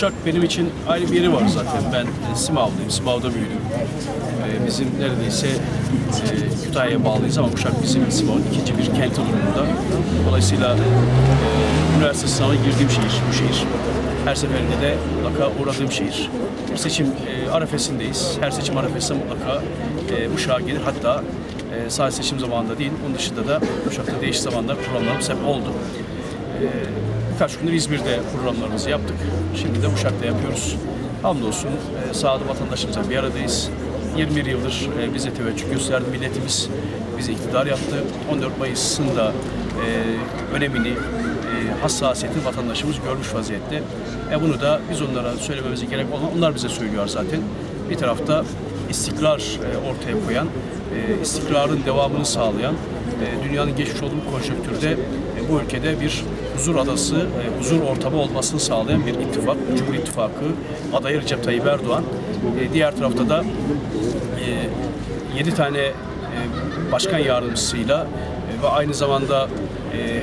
Uşak benim için ayrı bir yeri var zaten. Ben e, Simavlıyım, Simav'da büyüdüm. E, bizim neredeyse e, Kütahya'ya bağlıyız ama Uşak bizim Simav'ın ikinci bir kenti durumunda. Dolayısıyla e, üniversite sınavına girdiğim şehir, bu şehir. Her seferinde de mutlaka uğradığım şehir. Seçim e, arefesindeyiz. Her seçim arefesinde mutlaka e, Uşak'a gelir. Hatta sadece seçim zamanında değil, onun dışında da Uşak'ta değişik zamanlar programlarımız hep oldu. Birkaç gündür İzmir'de programlarımızı yaptık. Şimdi de Uşak'ta yapıyoruz. Hamdolsun e, vatandaşımızla bir aradayız. 21 yıldır e, bize teveccüh gösterdi milletimiz. Bize iktidar yaptı. 14 Mayıs'ın da e, önemini, e, hassasiyetini vatandaşımız görmüş vaziyette. E, bunu da biz onlara söylememize gerek olan, onlar bize söylüyor zaten. Bir tarafta istikrar e, ortaya koyan, e, istikrarın devamını sağlayan, e, dünyanın geçmiş olduğu konjonktürde bu ülkede bir huzur adası, e, huzur ortamı olmasını sağlayan bir ittifak, Cumhur İttifakı adayı Recep Tayyip Erdoğan. E, diğer tarafta da e, 7 tane e, başkan yardımcısıyla e, ve aynı zamanda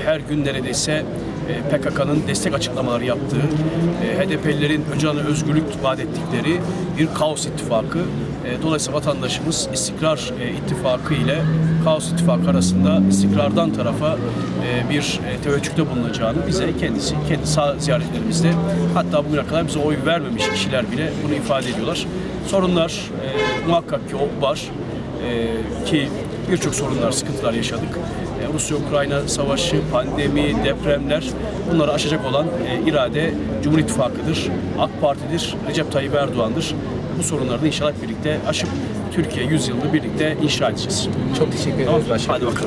her gün neredeyse PKK'nın destek açıklamaları yaptığı, HDP'lilerin Öcalan'a özgürlük vaat ettikleri bir kaos ittifakı. E, Dolayısıyla vatandaşımız istikrar e, ittifakı ile kaos ittifakı arasında istikrardan tarafa e, bir teveccühte bulunacağını bize kendisi, kendi sağ ziyaretlerimizde hatta bugüne kadar bize oy vermemiş kişiler bile bunu ifade ediyorlar. Sorunlar muhakkak ki var ki birçok sorunlar, sıkıntılar yaşadık. E, Rusya-Ukrayna savaşı, pandemi, depremler bunları aşacak olan e, irade Cumhur İttifakı'dır, AK Parti'dir, Recep Tayyip Erdoğan'dır. Bu sorunları da inşallah birlikte aşıp Türkiye yüzyılını birlikte inşa edeceğiz. Çok teşekkür Tamam, ederiz başkanım. hadi bakalım.